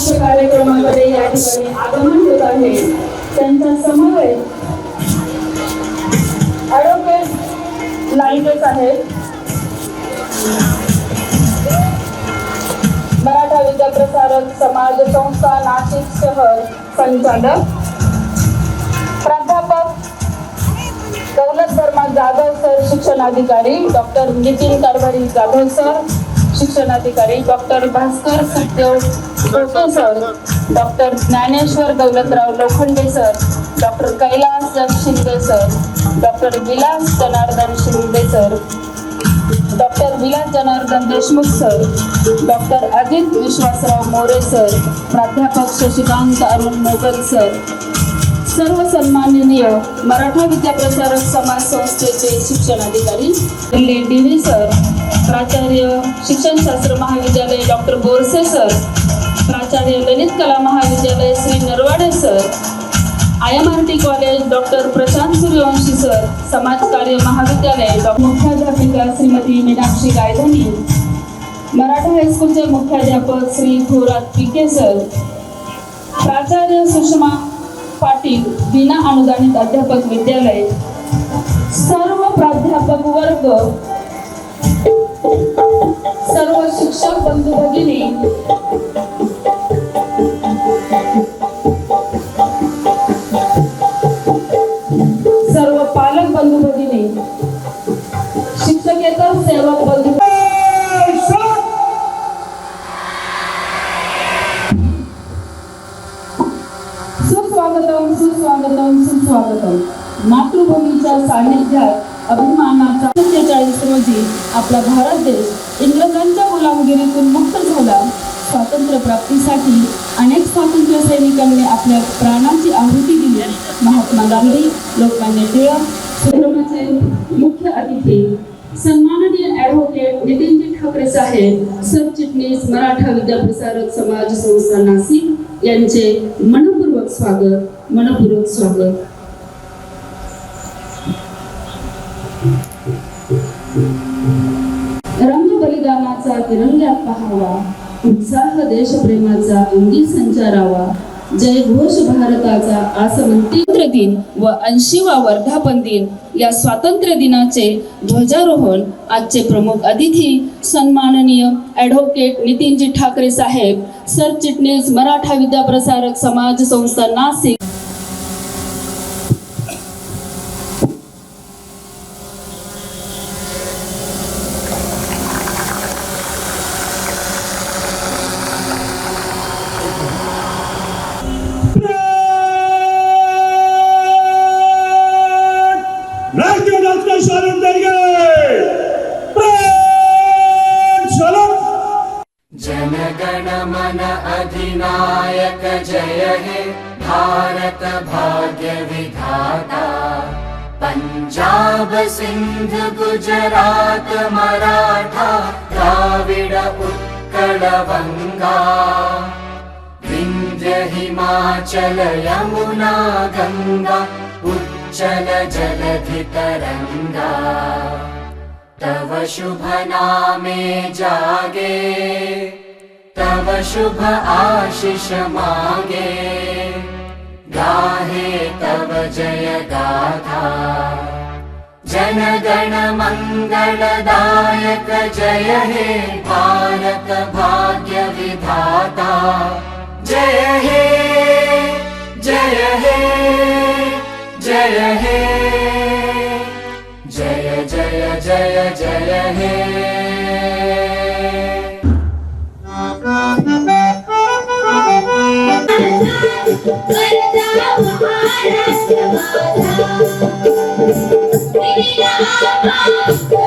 मान्यवरांच्या मुख्य कार्यक्रमामध्ये या ठिकाणी आगमन होत आहे. त्यांचा समवेत ॲडव्होकेट लांडे साहेब मराठा विद्याप्रसारक समाज संस्था नाशिक शहर संचालक. प्राध्यापक दौलत शर्मा जाधव सर शिक्षणाधिकारी डॉक्टर नितीन कारभारी जाधव सर. शिक्षणाधिकारी doctor Bhaskar Satyav Tote sir doctor Dnyaneshwar Daulatrao Lokhande sir doctor Kailas Shinde sir doctor Vilas Janardan Shinde sir doctor Vilas Janardan Deshmukh sir doctor Ajit Vishwasrao More sir प्राध्यापक Shashikant Arun Mughal sir. सर्व सन्माननीय मराठा विद्याप्रसारक समाज संस्थेचे शिक्षणाधिकारी D V sir प्राचार्य शिक्षणशास्त्र महाविद्यालय doctor Borse sir प्राचार्य ललित कला महाविद्यालय Shri Narwade sir I M R T college doctor Prashant Suryavanshi sir समाज कार्य महाविद्यालय डॉक्टर मुख्याध्यापिका श्रीमती मीनाक्षी गायधनी मराठा हायस्कूलचे मुख्याध्यापक श्री थोरात पिके सर प्राचार्य सुषमा पाटील विना अनुदानित अध्यापक विद्यालय सर्व प्राध्यापक वर्ग सर्व शिक्षक बंधू भगिनी सर्व पालक बंधू भगिनी शिक्षकेतर सेवक बंधू सुस्वागतम सुस्वागतम सुस्वागतम. मातृभूमीच्या सानिध्यात अभिमानाचा सत्तेचाळीस रोजी आपला भारत देश इंग्रजांच्या गुलामगिरीतून मुक्त झाला. स्वातंत्र्य प्राप्तीसाठी अनेक स्वातंत्र्य सैनिकांनी आपल्या प्राणांची आहुती दिली. महात्मा गांधी लोकमान्य टिळक सुब्रमचे मुख्य अतिथी सन्माननीय ॲडव्होकेट नितीनजी ठाकरे साहेब सरचिटणीस मराठा विद्याप्रसारक समाज संस्था नाशिक यांचे मनपूर्वक स्वागत मनपूर्वक स्वागत. बलिदानाचा तिरंग्यात पहावा. उत्साह देशप्रेमाचा अंगी संचारावा. जय घोष भारताचा आसमंती. स्वातंत्र्य दिन व ऐंशीवा वर्धापन दिन या स्वातंत्र्य दिनाचे ध्वजारोहण आजचे प्रमुख अतिथी सन्माननीय ॲडव्होकेट नितीनजी ठाकरे साहेब सरचिटणीस मराठा विद्याप्रसारक समाज संस्था नाशिक मराठा द्राविड उत्कल बंगा विंध्य हिमाचल यमुना गंगा उच्चल जलधि तरंगा तव शुभ नामे जागे तव शुभ आशिष मागे। गाहे तव जय गाथा जनगणमङ्गलदायक जय हे भारत भाग्यविधाता जय हे जय हे जय हे। जय जय जय जय हे। Maharashtra Thank you.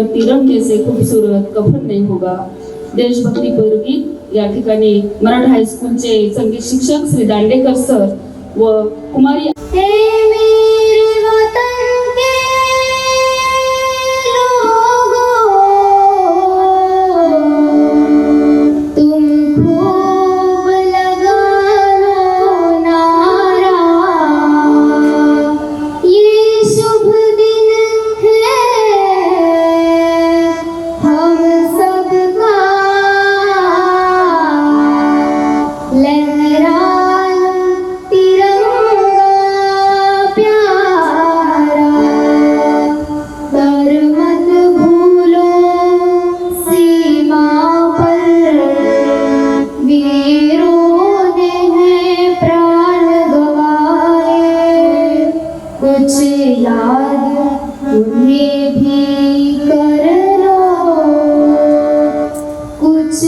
पर तिरंगे से खूबसूरत कफन नहीं होगा. देशभक्ती पर गीत या ठिकाणी मराठा हायस्कूलचे संगीत शिक्षक श्री दांडेकर सर व कुमारी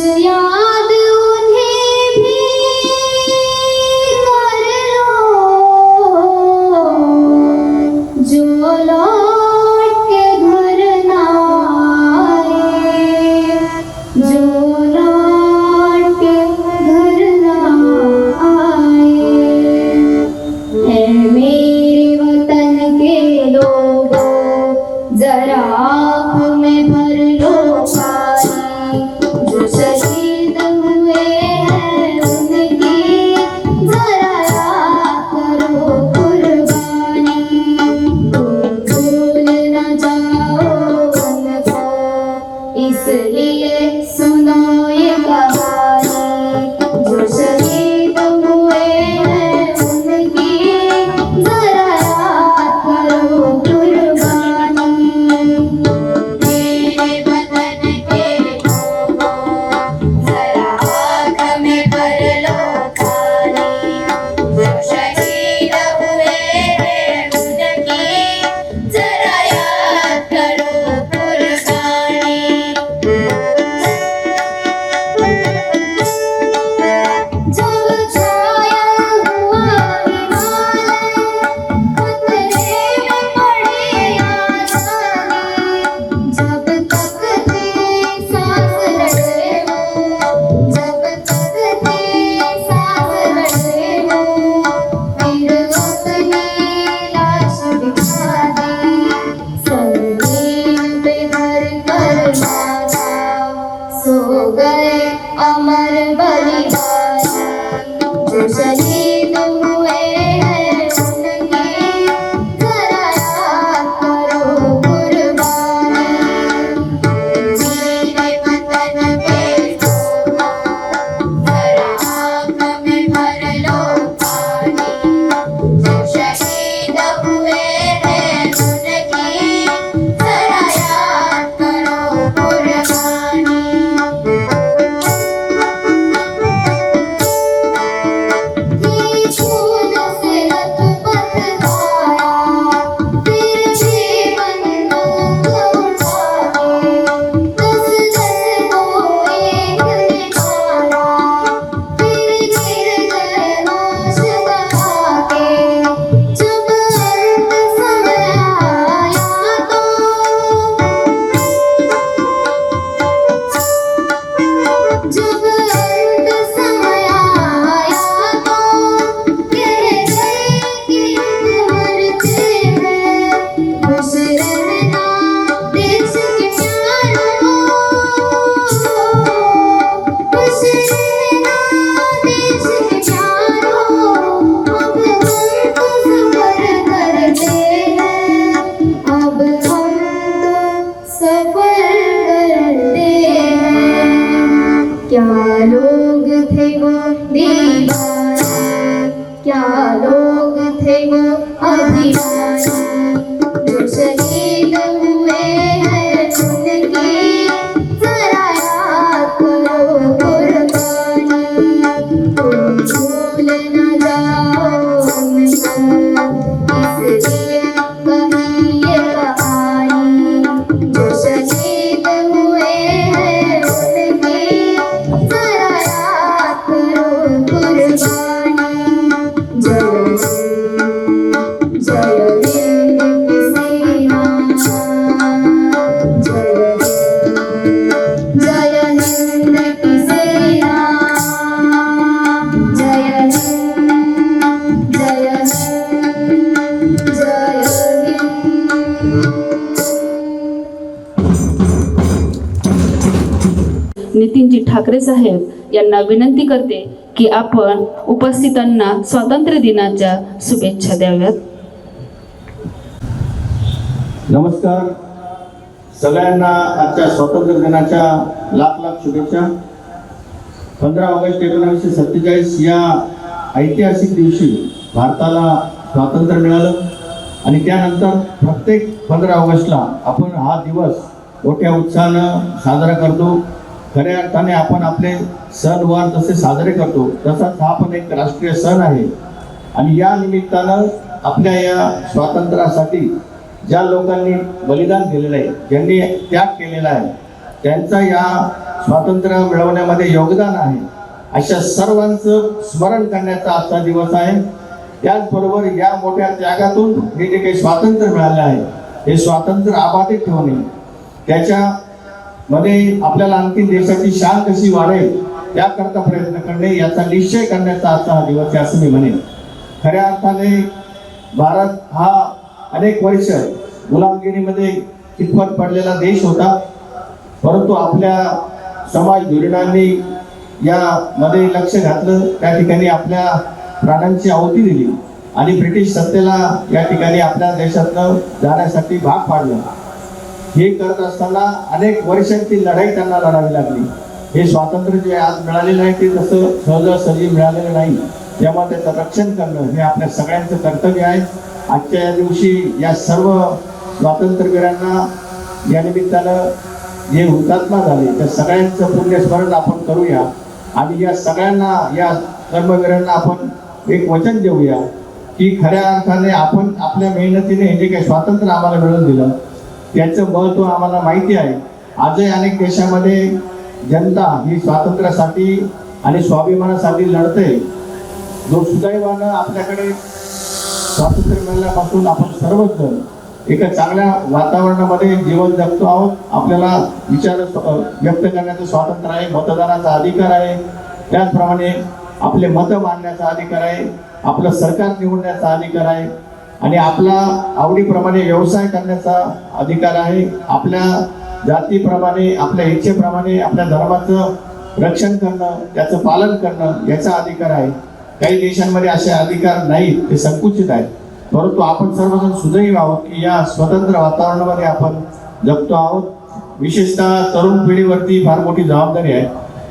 只要。यांना विनंती करते की आपण उपस्थितांना स्वातंत्र्य दिनाच्या शुभेच्छा द्याव्यात. नमस्कार. सगळ्यांना आजच्या स्वातंत्र्य दिनाच्या लाख लाख शुभेच्छा. पंधरा ऑगस्ट एकोणीसशे सत्तेचाळीस या ऐतिहासिक दिवशी भारताला स्वातंत्र्य मिळालं आणि त्यानंतर प्रत्येक पंधरा ऑगस्टला आपण हा दिवस मोठ्या उत्साहानं साजरा करतो. खऱ्या अर्थाने आपण आपले सणवार जसे साजरे करतो तसाच हा पण एक राष्ट्रीय सण आहे. आणि या निमित्तानं आपल्या या स्वातंत्र्यासाठी ज्या लोकांनी बलिदान दिलेलं आहे ज्यांनी त्याग केलेला आहे त्यांचा या स्वातंत्र्य मिळवण्यामध्ये योगदान आहे. अशा सर्वांचं स्मरण करण्याचा आजचा दिवस आहे. त्याचबरोबर या मोठ्या त्यागातून हे जे काही स्वातंत्र्य मिळालं आहे हे स्वातंत्र्य अबाधित ठेवणे त्याच्या मध्ये आपल्याला अंतिम दिवसाची शान कशी वाढेल याकरता प्रयत्न करणे याचा निश्चय करण्याचा आता हा दिवस असं मी म्हणेन. खऱ्या अर्थाने भारत हा अनेक वर्ष गुलामगिरीमध्ये कितपत पडलेला देश होता. परंतु आपल्या समाज धोरणांनी यामध्ये लक्ष घातलं त्या ठिकाणी आपल्या प्राण्यांची आहुती दिली. आणि ब्रिटिश सत्तेला या ठिकाणी आपल्या देशातनं जाण्यासाठी भाग पाडलं. हे करत असताना अनेक वर्षांची लढाई त्यांना लढावी लागली. हे स्वातंत्र्य जे आज मिळालेलं आहे ते तसं सहजासहजी मिळालेलं नाही. तेव्हा त्याचं रक्षण करणं हे आपल्या सगळ्यांचं कर्तव्य आहे. आजच्या या दिवशी या सर्व स्वातंत्र्यवीरांना या निमित्तानं जे हुतात्मा झाले त्या सगळ्यांचं पुण्यस्मरण आपण करूया. आणि या सगळ्यांना या कर्मवीरांना आपण एक वचन देऊया की खऱ्या अर्थाने आपण आपल्या मेहनतीने हे जे काही स्वातंत्र्य आम्हाला मिळवून दिलं याचं महत्त्व आम्हाला माहिती आहे. आजही अनेक देशामध्ये जनता ही स्वातंत्र्यासाठी आणि स्वाभिमानासाठी लढते. जो सुदैवानं आपल्याकडे स्वातंत्र्य मिळाल्यापासून आपण सर्वच जण एका चांगल्या वातावरणामध्ये जीवन जगतो आहोत. आपल्याला विचार व्यक्त करण्याचं स्वातंत्र्य आहे मतदानाचा अधिकार आहे. त्याचप्रमाणे आपले मतं मांडण्याचा अधिकार आहे. आपलं सरकार निवडण्याचा अधिकार आहे. आणि आपला आवडीप्रमाणे व्यवसाय करण्याचा अधिकार आहे. आपल्या जातीप्रमाणे आपल्या इच्छेप्रमाणे आपल्या धर्माचं रक्षण करणं त्याचं पालन करणं याचा अधिकार आहे. काही देशांमध्ये असे अधिकार नाहीत ते संकुचित आहेत. परंतु आपण सर्वजण सुदैव आहोत की या स्वतंत्र वातावरणामध्ये आपण जगतो आहोत. विशेषतः तरुण पिढीवरती फार मोठी जबाबदारी आहे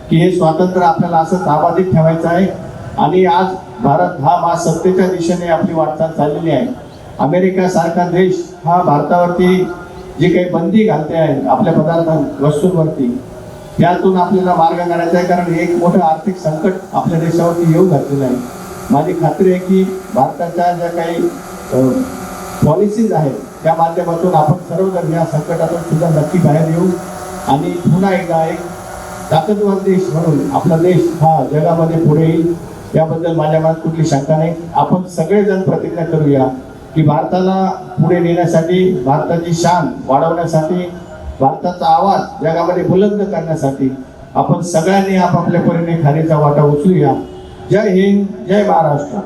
की हे स्वातंत्र्य आपल्याला असं ताबादित ठेवायचं आहे. आणि आज भारत हा महासत्तेच्या दिशेने आपली वाटचाल चाललेली आहे. अमेरिका सारखा देश हा भारतावरती जी काही बंदी घालते आहे आपल्या पदार्थ वस्तूंवरती त्यातून आपल्याला मार्ग काढायचा आहे. कारण एक मोठं आर्थिक संकट आपल्या देशावरती येऊ घातलेलं आहे. माझी खात्री आहे की भारताच्या ज्या काही पॉलिसीज आहेत त्या माध्यमातून आपण सर्वजण या संकटातून सुद्धा नक्की बाहेर येऊ. आणि पुन्हा एकदा एक ताकदवार देश म्हणून आपला देश हा जगामध्ये पुढे येईल. याबद्दल माझ्या मनात कुठली शंका नाही. आपण सगळेजण प्रतिज्ञा करूया. की भारताला पुढे नेण्यासाठी भारताची शान वाढवण्यासाठी भारताचा आवाज जगामध्ये बुलंद करण्यासाठी आपण सगळ्यांनी आपापल्या परीने खारीचा वाटा उचलूया. जय हिंद जय महाराष्ट्र.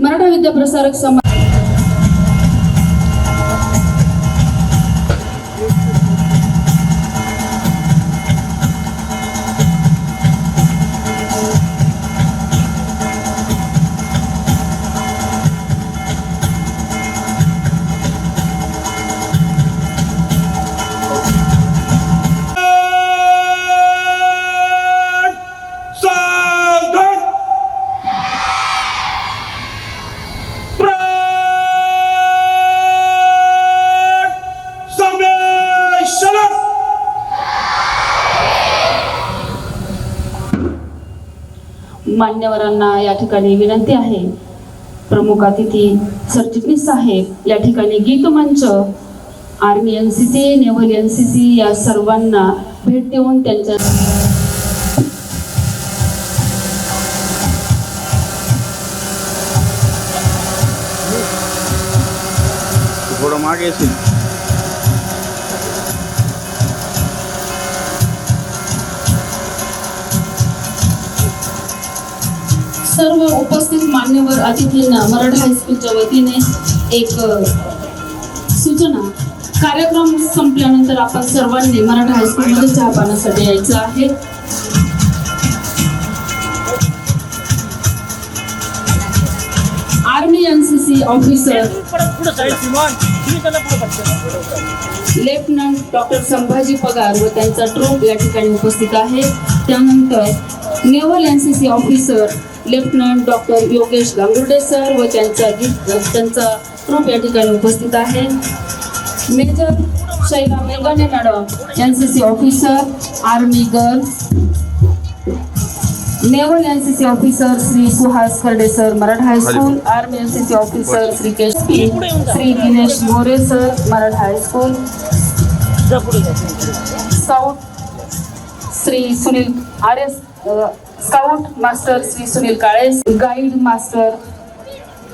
मराठा विद्याप्रसारक समाज मान्यवरांना या ठिकाणी विनंती आहे. प्रमुख अतिथी सरचिटणीस साहेब या ठिकाणी गीतमंच army N C C naval N C C या सर्वांना भेट देऊन त्यांच्या थोडं मागे असेल सर्व उपस्थित मान्यवर अतिथींना मराठा हायस्कूलच्या वतीने एक सूचना. कार्यक्रम संपल्यानंतर आपण सर्वांनी मराठा हायस्कूलमध्ये चहा पाण्यासाठी यायचं आहे. Army N C C officer lieutenant doctor Sambhaji Pagar व त्यांचा ट्रूप या ठिकाणी उपस्थित आहे. त्यानंतर naval N C C officer lieutenant doctor Yogesh Gangurde sir व त्यांचा त्यांचा ट्रूप या ठिकाणी उपस्थित आहे. Major Shaila मेघाने madam N C C officer army girls naval N C C officer Shri Suhas Kharde sir Maratha high school army N C C officer Shri Kesh Shri Dinesh More sir Maratha high school scout Shri Sunil R S scout master Shri Sunil Kale guide master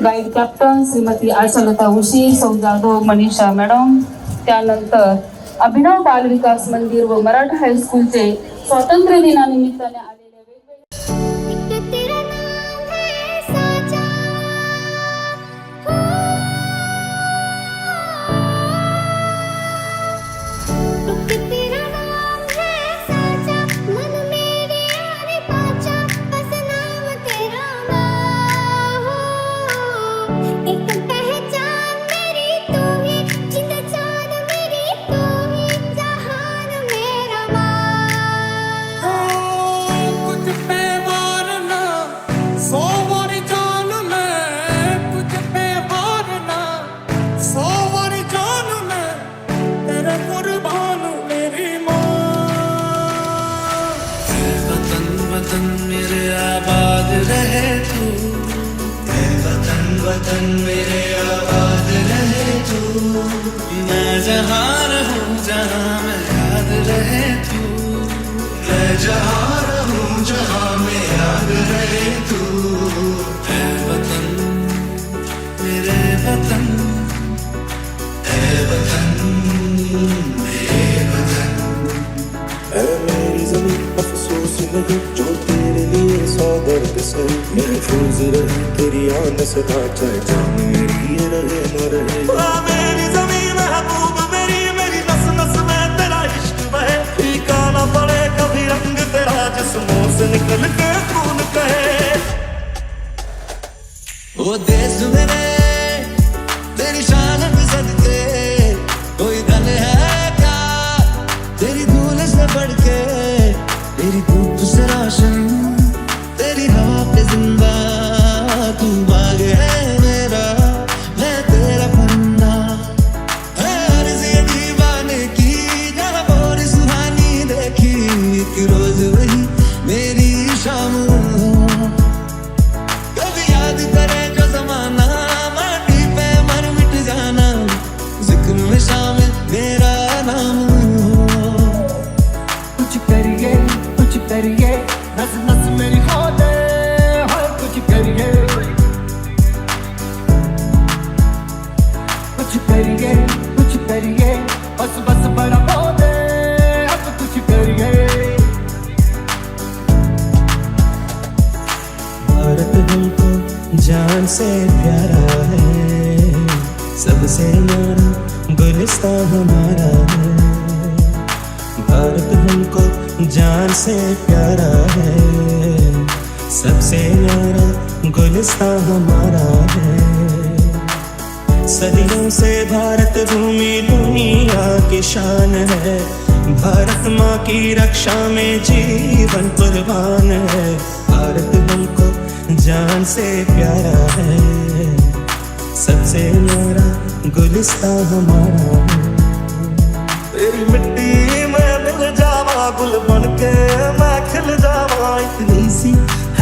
guide captain Shrimati Ashalata Ushi सौ Jadhav Manisha madam त्यानंतर अभिनव बाल विकास मंदिर व मराठा हायस्कूलचे स्वातंत्र्य दिनानिमित्ताने वतन मेरे आबाद रहे तू। ए वतन वतन मेरे आबाद रहे तू। बिना जहां जिंदगी जो तेरे लिए सौ दर्द से महफूज रहे तेरी आन सदा चाहे जान मेरी ये रहे न रहे कभी निकल के खून कहे वो देश मेरे Cause गुलिस्ता हमारा है। सदियों से भारत भूमि दुनिया की शान है। भारत माँ की रक्षा में जीवन कुर्बान है। भारत हमको जान से प्यारा है। सबसे न्यारा गुलिस्ता हमारा है। तेरी मिट्टी में मिल जावा, गुल बन के मैं खिल जावा। इतनी सी